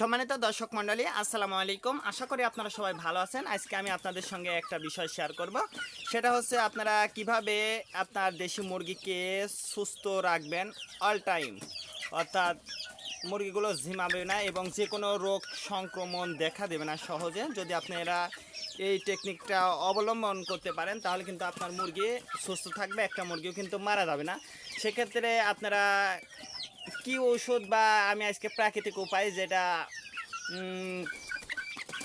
সম্মানিত দর্শক মণ্ডলী, আসসালামু আলাইকুম। আশা করি আপনারা সবাই ভালো আছেন। আজকে আমি আপনাদের সঙ্গে একটা বিষয় শেয়ার করব। সেটা হচ্ছে আপনারা কীভাবে আপনার দেশি মুরগিকে সুস্থ রাখবেন অল টাইম অর্থাৎ মুরগিগুলো ঝিমাবে না এবং যে কোনো রোগ সংক্রমণ দেখা দেবে না সহজে। যদি আপনারা এই টেকনিকটা অবলম্বন করতে পারেন, তাহলে কিন্তু আপনার মুরগি সুস্থ থাকবে, একটা মুরগিও কিন্তু মারা যাবে না। সেক্ষেত্রে আপনারা কি ঔষধ বা আমি আজকে প্রাকৃতিক উপায় যেটা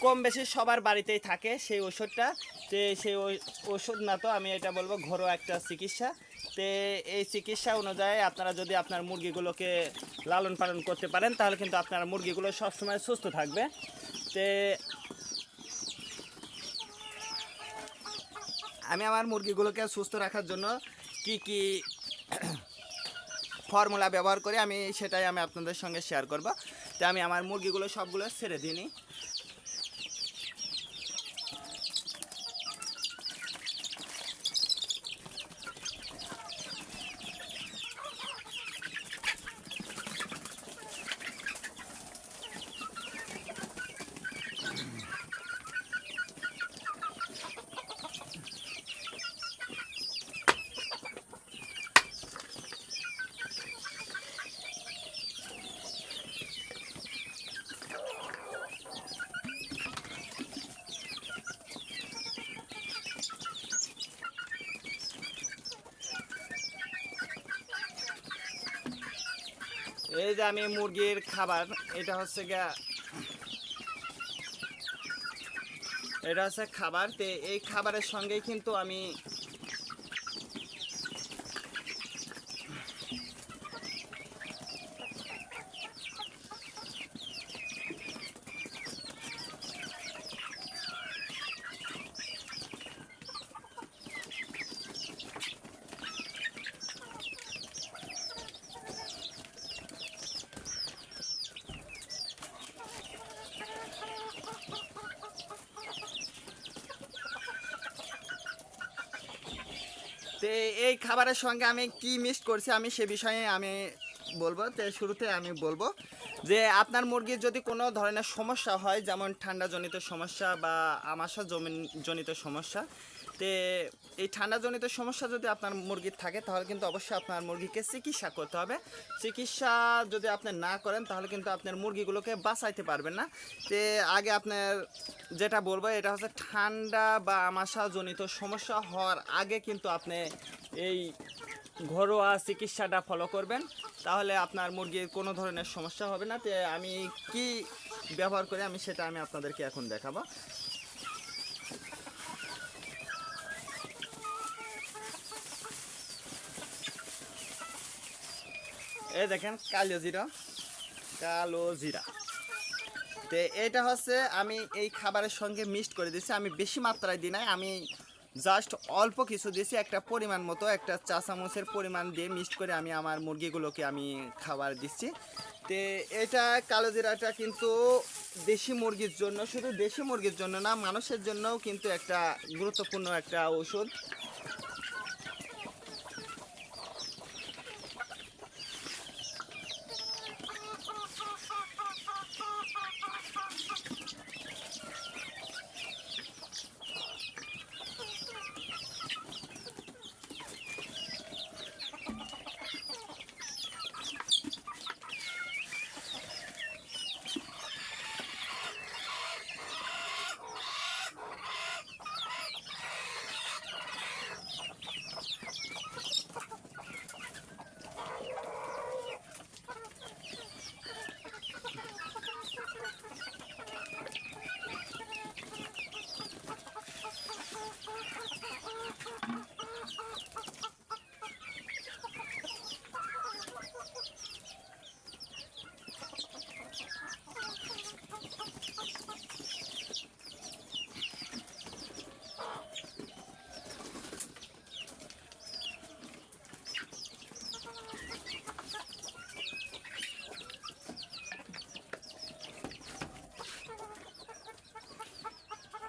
কম বেশি সবার বাড়িতেই থাকে সেই ওষুধটা তো সেই ওষুধ না তো আমি এটা বলব ঘরোয়া একটা চিকিৎসা। তে এই চিকিৎসা অনুযায়ী আপনারা যদি আপনার মুরগিগুলোকে লালন পালন করতে পারেন, তাহলে কিন্তু আপনার মুরগিগুলো সবসময় সুস্থ থাকবে। তে আমি আমার মুরগিগুলোকে সুস্থ রাখার জন্য কি কি ফর্মুলা ব্যবহার করে আমি সেটাই আমি আপনাদের সঙ্গে শেয়ার করব। তো আমি আমার মুরগিগুলো সবগুলো ছেড়ে দিই এই যে আমি মুরগির খাবার, এটা হচ্ছে গা এটা হচ্ছে খাবার। তো এই খাবারের সঙ্গেই কিন্তু আমি তো এই খাবারের সঙ্গে আমি কি মিস করছি আমি সে বিষয়ে আমি বলব। তো শুরুতে আমি বলব যে আপনার মুরগির যদি কোনো ধরনের সমস্যা হয়, যেমন ঠান্ডাজনিত সমস্যা বা আমাশা জনিত সমস্যা তে এই ঠান্ডাজনিত সমস্যা যদি আপনার মুরগির থাকে, তাহলে কিন্তু অবশ্যই আপনার মুরগিকে চিকিৎসা করতে হবে। চিকিৎসা যদি আপনি না করেন, তাহলে কিন্তু আপনার মুরগিগুলোকে বাঁচাইতে পারবেন না। তে আগে আপনার যেটা বলব, এটা হচ্ছে ঠান্ডা বা আমাশা জনিত সমস্যা হওয়ার আগে কিন্তু আপনি এই ঘরোয়া চিকিৎসাটা ফলো করবেন। তাহলে আপনার মুরগির কোনো ধরনের সমস্যা হবে না। তে আমি কি ব্যবহার করি, আমি সেটা আমি আপনাদেরকে এখন দেখাবো। এই দেখেন, কালো জিরা। কালো জিরা। তো এটা হচ্ছে আমি এই খাবারের সঙ্গে মিক্সড করে দিচ্ছি আমি বেশি মাত্রায় দিই নাই। আমি জাস্ট অল্প কিছু দিয়েছি। একটা পরিমাণ মতো, একটা চা চামচের পরিমাণ দিয়ে মিক্সড করে আমি আমার মুরগিগুলোকে আমি খাবার দিচ্ছি। তো এটা কালো জিরাটা কিন্তু দেশি মুরগির জন্য, শুধু দেশি মুরগির জন্য না, মানুষের জন্যও কিন্তু একটা গুরুত্বপূর্ণ একটা ওষুধ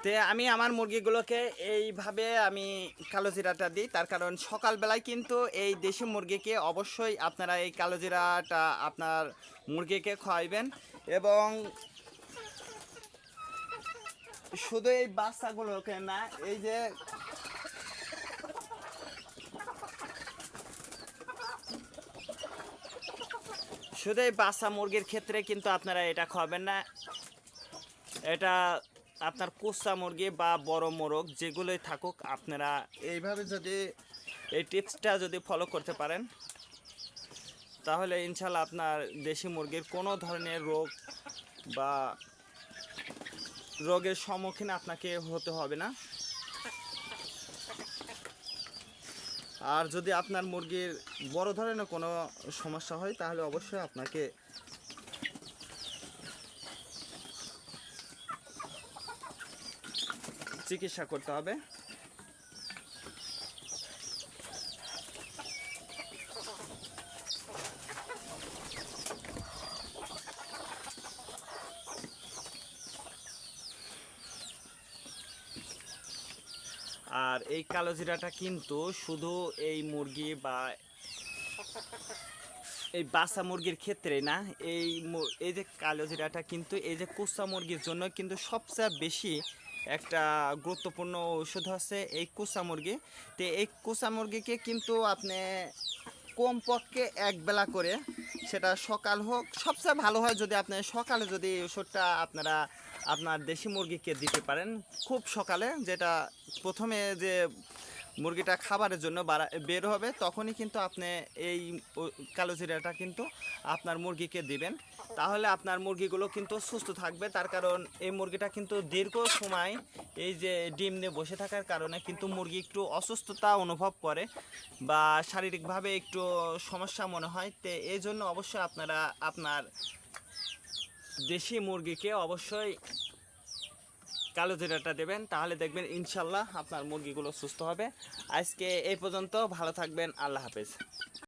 তে আমি আমার মুরগিগুলোকে এইভাবে আমি কালো জিরাটা দিই। তার কারণ সকালবেলায় কিন্তু এই দেশি মুরগিকে অবশ্যই আপনারা এই কালো জিরাটা আপনার মুরগিকে খাওয়াইবেন এবং শুধু এই বাচ্চাগুলোকে না, এই যে শুধু এই বাচ্চা মুরগির ক্ষেত্রে কিন্তু আপনারা এটা খাওয়াবেন না। এটা আপনার কুসা মুরগি বা বড় মোরগ যেগুলোই থাকুক, আপনারা এইভাবে যদি এই টিপসটা যদি ফলো করতে পারেন, তাহলে ইনশাল্লাহ আপনার দেশি মুরগির কোনো ধরনের রোগ বা রোগের সম্মুখীন আপনাকে হতে হবে না। আর যদি আপনার মুরগির বড় ধরনের কোনো সমস্যা হয়, তাহলে অবশ্যই আপনাকে চিকিৎসা করতে হবে। আর এই কালো জিরাটা কিন্তু শুধু এই মুরগি বা এই বাসা মুরগির ক্ষেত্রে না, এই এই যে কালো জিরাটা কিন্তু এই যে কুসা মুরগির জন্য কিন্তু সবচেয়ে বেশি একটা গুরুত্বপূর্ণ ওষুধ হচ্ছে এই কুচা মুরগি। তো এই কুচা মুরগিকে কিন্তু আপনি কমপক্ষে একবেলা করে সেটা সকাল হোক, সবচেয়ে ভালো হয় যদি আপনি সকালে যদি ওষুধটা আপনারা আপনার দেশি মুরগিকে দিতে পারেন, খুব সকালে, যেটা প্রথমে যে মুরগিটা খাবারের জন্য বের হবে, তখনই কিন্তু আপনি এই কালো জিরাটা কিন্তু আপনার মুরগিকে দিবেন। তাহলে আপনার মুরগিগুলো কিন্তু সুস্থ থাকবে। তার কারণ এই মুরগিটা কিন্তু দীর্ঘ সময় এই যে ডিম নিয়ে বসে থাকার কারণে কিন্তু মুরগি একটু অসুস্থতা অনুভব করে বা শারীরিকভাবে একটু সমস্যা মনে হয়। তো এই জন্য অবশ্যই আপনারা আপনার দেশি মুরগিকে অবশ্যই কালো জিরাটা দেবেন, তাহলে দেখবেন ইনশাল্লাহ আপনার মুরগিগুলো সুস্থ হবে। আজকে এই পর্যন্ত, ভালো থাকবেন, আল্লাহ হাফেজ।